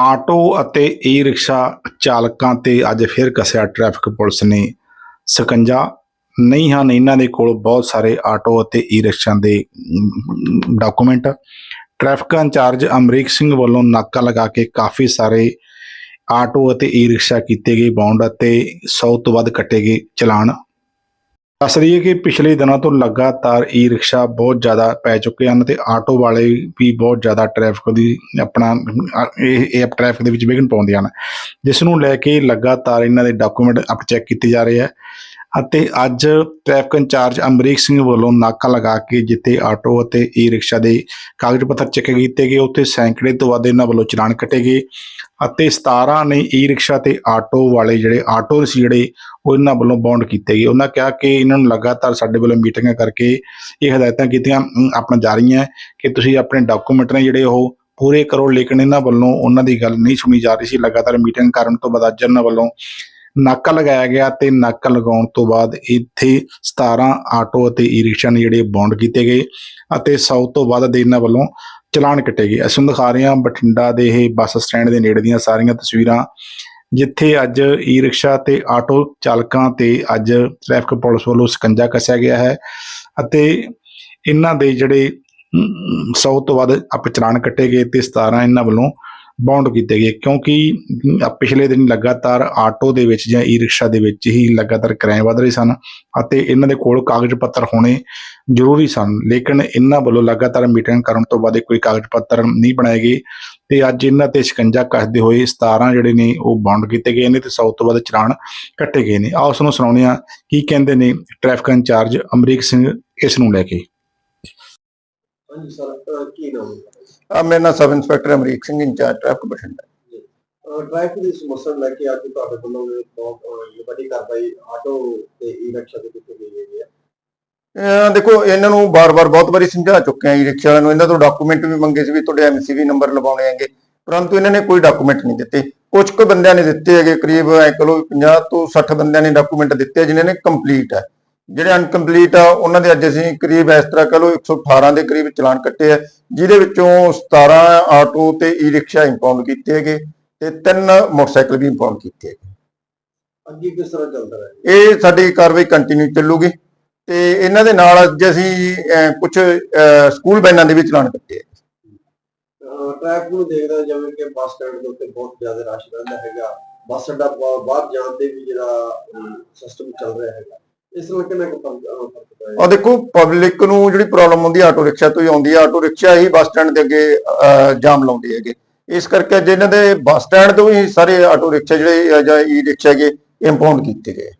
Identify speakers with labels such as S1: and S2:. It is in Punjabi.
S1: ਆਟੋ ਅਤੇ ਈ ਰਿਕਸ਼ਾ ਚਾਲਕਾਂ ਤੇ ਅੱਜ ਫਿਰ ਕੱਸਿਆ ਟ੍ਰੈਫਿਕ ਪੁਲਿਸ ਨੇ ਸਕੰਜਾ। ਨਹੀਂ ਹਨ ਇਹਨਾਂ ਦੇ ਕੋਲ ਬਹੁਤ ਸਾਰੇ ਆਟੋ ਅਤੇ ਈ ਰਿਕਸ਼ਾ ਦੇ document. Traffic incharge Amrik Singh ਵੱਲੋਂ ਨਾਕਾ ਲਗਾ ਕੇ ਕਾਫੀ ਸਾਰੇ ਆਟੋ ਅਤੇ ਈ ਰਿਕਸ਼ਾ ਕੀਤੇ ਗਏ ਬੌਂਡ ਅਤੇ 100 ਤੋਂ ਵੱਧ ਕੱਟੇ ਗਏ ਚਲਾਨ। ਦੱਸ ਰਹੀਏ ਕਿ ਪਿਛਲੇ ਦਿਨਾਂ ਤੋਂ ਲਗਾਤਾਰ ਈ ਰਿਕਸ਼ਾ ਬਹੁਤ ਜ਼ਿਆਦਾ ਪੈ ਚੁੱਕੇ ਹਨ ਤੇ ਆਟੋ ਵਾਲੇ ਵੀ ਬਹੁਤ ਜ਼ਿਆਦਾ ਟ੍ਰੈਫਿਕ ਦੀ ਆਪਣਾ, ਇਹ ਇਹ ਟ੍ਰੈਫਿਕ ਦੇ ਵਿੱਚ ਵਿਘਨ ਪਾਉਂਦੇ ਹਨ। ਜਿਸ ਨੂੰ ਲੈ ਕੇ ਲਗਾਤਾਰ ਇਹਨਾਂ ਦੇ ਡਾਕੂਮੈਂਟ ਅਪ ਚੈੱਕ ਕੀਤੇ ਜਾ ਰਹੇ ਹੈ ਅਤੇ ਅੱਜ ਟ੍ਰੈਫਿਕ ਇੰਚਾਰਜ ਅਮਰੀਕ ਸਿੰਘ ਵੱਲੋਂ ਨਾਕਾ ਲਗਾ ਕੇ ਜਿੱਥੇ ਆਟੋ ਅਤੇ ਈ ਰਿਕਸ਼ਾ ਦੇ ਕਾਗਜ਼ ਪੱਤਰ ਚੈੱਕ ਕੀਤੇ ਗਏ, ਉੱਥੇ ਸੈਂਕੜੇ ਤੋਂ ਵੱਧ ਇਹਨਾਂ ਵੱਲੋਂ ਚਲਾਨ ਕੱਟੇ ਗਏ ਅਤੇ 17 ਨੇ ਈ ਰਿਕਸ਼ਾ ਤੇ ਆਟੋ ਵਾਲੇ ਜਿਹੜੇ ਆਟੋ ਸੀ ਜਿਹੜੇ, ਉਹ ਇਹਨਾਂ ਵੱਲੋਂ ਬੌਂਡ ਕੀਤੇ ਗਏ। ਉਹਨਾਂ ਕਿਹਾ ਕਿ ਇਹਨਾਂ ਨੂੰ ਲਗਾਤਾਰ ਸਾਡੇ ਵੱਲੋਂ ਮੀਟਿੰਗਾਂ ਕਰਕੇ ਇਹ ਹਦਾਇਤਾਂ ਕੀਤੀਆਂ ਆਪਣਾ ਜਾ ਰਹੀਆਂ ਕਿ ਤੁਸੀਂ ਆਪਣੇ ਡਾਕੂਮੈਂਟ ਨੇ ਜਿਹੜੇ ਉਹ ਪੂਰੇ ਕਰੋ, ਲੇਕਿਨ ਇਹਨਾਂ ਵੱਲੋਂ ਉਹਨਾਂ ਦੀ ਗੱਲ ਨਹੀਂ ਸੁਣੀ ਜਾ ਰਹੀ ਸੀ। ਲਗਾਤਾਰ ਮੀਟਿੰਗ ਕਰਨ ਤੋਂ ਬਾਅਦ ਅੱਜ ਇਹਨਾਂ ਵੱਲੋਂ ਨਾਕਾ ਲਗਾਇਆ ਗਿਆ ਤੇ ਨਾਕਾ ਲਗਾਉਣ ਤੋਂ ਬਾਅਦ ਇੱਥੇ 17 ਆਟੋ ਅਤੇ ਈ ਰਿਕਸ਼ਾ ਨੇ ਜਿਹੜੇ ਬੌਂਡ ਕੀਤੇ ਗਏ ਅਤੇ 100 ਤੋਂ ਵੱਧ ਦੇ ਇਹਨਾਂ ਵੱਲੋਂ ਚਲਾਨ ਕੱਟੇ ਗਏ। ਅਸੀਂ ਤੁਹਾਨੂੰ ਦਿਖਾ ਰਹੇ ਹਾਂ ਬਠਿੰਡਾ ਦੇ ਇਹ ਬੱਸ ਸਟੈਂਡ ਦੇ ਨੇੜੇ ਦੀਆਂ ਸਾਰੀਆਂ ਤਸਵੀਰਾਂ, ਜਿੱਥੇ ਅੱਜ ਈ ਰਿਕਸ਼ਾ ਤੇ ਆਟੋ ਚਾਲਕਾਂ ਤੇ ਅੱਜ ਟ੍ਰੈਫਿਕ ਪੁਲਿਸ ਵੱਲੋਂ ਸਕੰਜਾ ਕੱਸਿਆ ਗਿਆ ਹੈ ਅਤੇ ਇਹਨਾਂ ਦੇ ਜਿਹੜੇ 100 ਤੋਂ ਵੱਧ ਅਪ ਚਲਾਨ ਕੱਟੇ ਗਏ ਤੇ 17 ਇਹਨਾਂ ਵੱਲੋਂ ਬਾਉਂਡ ਕੀਤੇ ਗਏ, ਕਿਉਂਕਿ ਪਿਛਲੇ ਦਿਨ ਲਗਾਤਾਰ ਆਟੋ ਦੇ ਵਿੱਚ ਜਾਂ ਈ ਰਿਕਸ਼ਾ ਦੇ ਵਿੱਚ ਹੀ ਲਗਾਤਾਰ ਕਿਰਾਏ ਵਧ ਰਹੇ ਸਨ ਅਤੇ ਇਹਨਾਂ ਦੇ ਕੋਲ ਕਾਗਜ਼ ਪੱਤਰ ਹੋਣੇ ਜ਼ਰੂਰੀ ਸਨ, ਲੇਕਿਨ ਇਹਨਾਂ ਵੱਲੋਂ ਲਗਾਤਾਰ ਮੀਟਿੰਗ ਕਰਨ ਤੋਂ ਬਾਅਦ ਕੋਈ ਕਾਗਜ਼ ਪੱਤਰ ਨਹੀਂ ਬਣਾਏ ਗਏ ਤੇ ਅੱਜ ਇਹਨਾਂ ਤੇ ਸ਼ਿਕੰਜਾ ਕੱਸਦੇ ਹੋਏ 17 ਜਿਹੜੇ ਨੇ ਉਹ ਬਾਉਂਡ ਕੀਤੇ ਗਏ ਨੇ ਤੇ 100 ਤੋਂ ਵੱਧ ਚਲਾਨ ਕੱਟੇ ਗਏ ਨੇ। ਆਓ ਉਸ ਨੂੰ ਸੁਣਾਉਂਦੇ ਹਾਂ ਕੀ ਕਹਿੰਦੇ ਨੇ ਟ੍ਰੈਫਿਕ ਇੰਚਾਰਜ ਅਮਰੀਕ ਸਿੰਘ ਇਸ ਨੂੰ ਲੈ ਕੇ।
S2: ਹਾਂਜੀ ਸਰ ਕੀ ਨਾਮ ਹੈ?
S3: ਮੇਰਾ ਨਾਮ sub inspector Amrik Singh incharge traffic Bathinda
S2: traffic ਦੀ ਸਮੱਸਿਆ ਲੈ ਕੇ ਅੱਜ ਤੁਹਾਡੇ ਇਹ ਬਹੁਤ ਵੱਡੀ ਕਾਰਵਾਈ ਆਟੋ ਤੇ ਈ ਰਿਕਸ਼ਾ ਦੇ ਕੀਤੀ ਗਈ ਹੈਗੀ
S3: ਅਹ ਦੇਖੋ ਇਹਨਾਂ ਨੂੰ ਬਾਰ-ਬਾਰ ਬਹੁਤ ਵਾਰੀ ਸਮਝਾ ਚੁੱਕੇ ਆ ਜੀ ਰਿਕਸ਼ਾ ਵਾਲਿਆਂ ਨੂੰ। ਇਹਨਾਂ ਤੋਂ ਡਾਕੂਮੈਂਟ ਵੀ ਮੰਗੇ ਸੀ ਵੀ ਤੁਹਾਡੇ ਐਮਸੀਵੀ ਨੰਬਰ ਲਵਾਉਣੇ ਹੈਗੇ ਪਰੰਤੂ ਇਹਨਾਂ ਨੇ ਕੋਈ ਡਾਕੂਮੈਂਟ ਨਹੀਂ ਦਿੱਤੇ। ਕੁਝ ਕੁ ਬੰਦਿਆਂ ਨੇ ਦਿੱਤੇ ਹੈਗੇ ਕਰੀਬ ਐ ਕਹੋ 50 ਤੋਂ 60 ਬੰਦਿਆਂ ਨੇ ਡਾਕੂਮੈਂਟ ਦਿੱਤੇ ਆ ਜਿਨ੍ਹਾਂ ਨੇ ਕੰਪਲੀਟ ਹੈ। ਜਿਹੜੇ ਅਨਕੰਪਲੀਟ ਆ ਉਹਨਾਂ ਦੇ ਅੱਜ ਅਸੀਂ ਕਰੀਬ ਇਸ ਤਰ੍ਹਾਂ ਕਹ ਲਓ 118 ਦੇ ਕਰੀਬ ਚਲਾਨ ਕੱਟੇ ਆ ਜਿਹਦੇ ਵਿੱਚੋਂ 17 ਆਟੋ ਤੇ ਈ ਰਿਕਸ਼ਾ ਇੰਪਾਊਂਡ ਕੀਤੇ ਹੈਗੇ ਤੇ ਤਿੰਨ ਮੋਟਰਸਾਈਕਲ ਵੀ ਇੰਪਾਊਂਡ ਕੀਤੇ ਹੈਗੇ।
S2: ਅੱਗੇ ਕਿਸ ਤਰ੍ਹਾਂ ਚੱਲਦਾ ਹੈ
S3: ਇਹ ਸਾਡੀ ਕਾਰਵਾਈ ਕੰਟੀਨਿਊ ਚੱਲੂਗੀ ਤੇ ਇਹਨਾਂ ਦੇ ਨਾਲ ਅੱਜ ਅਸੀਂ ਕੁਝ ਸਕੂਲ ਵੈਨਾਂ ਦੇ ਵੀ ਚਲਾਨ ਕੱਟੇ ਆ।
S2: ਟ੍ਰੈਫਿਕ ਨੂੰ ਦੇਖਦਾ ਜਿਵੇਂ ਕਿ ਬੱਸ ਸਟੈਂਡ ਦੇ ਉੱਤੇ ਬਹੁਤ ਜ਼ਿਆਦਾ ਰਸ਼ ਰਹਿੰਦਾ ਹੈਗਾ। ਬੱਸ ਅੱਡਾ ਬਾਹਰ ਜਾਣ ਦੇ ਵੀ ਜਿਹੜਾ ਸਿਸਟਮ ਚੱਲ ਰਿਹਾ ਹੈਗਾ। ਇਸ ਤਰ੍ਹਾਂ ਕਿੰਨਾ ਕੁ ਫ਼ਰਕ ਅਹ, ਫ਼ਰਕ ਪਏਗਾ
S3: ਆ ਦੇਖੋ ਪਬਲਿਕ ਨੂੰ ਜਿਹੜੀ ਪ੍ਰੋਬਲਮ ਆਉਂਦੀ ਹੈ ਆਟੋ ਰਿਕਸ਼ਾ ਤੋਂ ਹੀ ਆਉਂਦੀ ਹੈ ਆਟੋ ਰਿਕਸ਼ਾ ਹੀ ਬੱਸ ਸਟੈਂਡ ਦੇ ਅੱਗੇ ਅਹ, ਜਾਮ ਲਾਉਂਦੇ ਹੈਗੇ। ਇਸ ਕਰਕੇ ਅੱਜ ਇਹਨਾਂ ਦੇ ਬੱਸ ਸਟੈਂਡ ਤੋਂ ਹੀ ਸਾਰੇ ਆਟੋ ਰਿਕਸ਼ਾ ਜਿਹੜੇ ਅਹ, ਜਾਂ ਈ ਰਿਕਸ਼ਾ ਹੈਗੇ ਇੰਪਾਊਂਡ ਕੀਤੇ ਗਏ।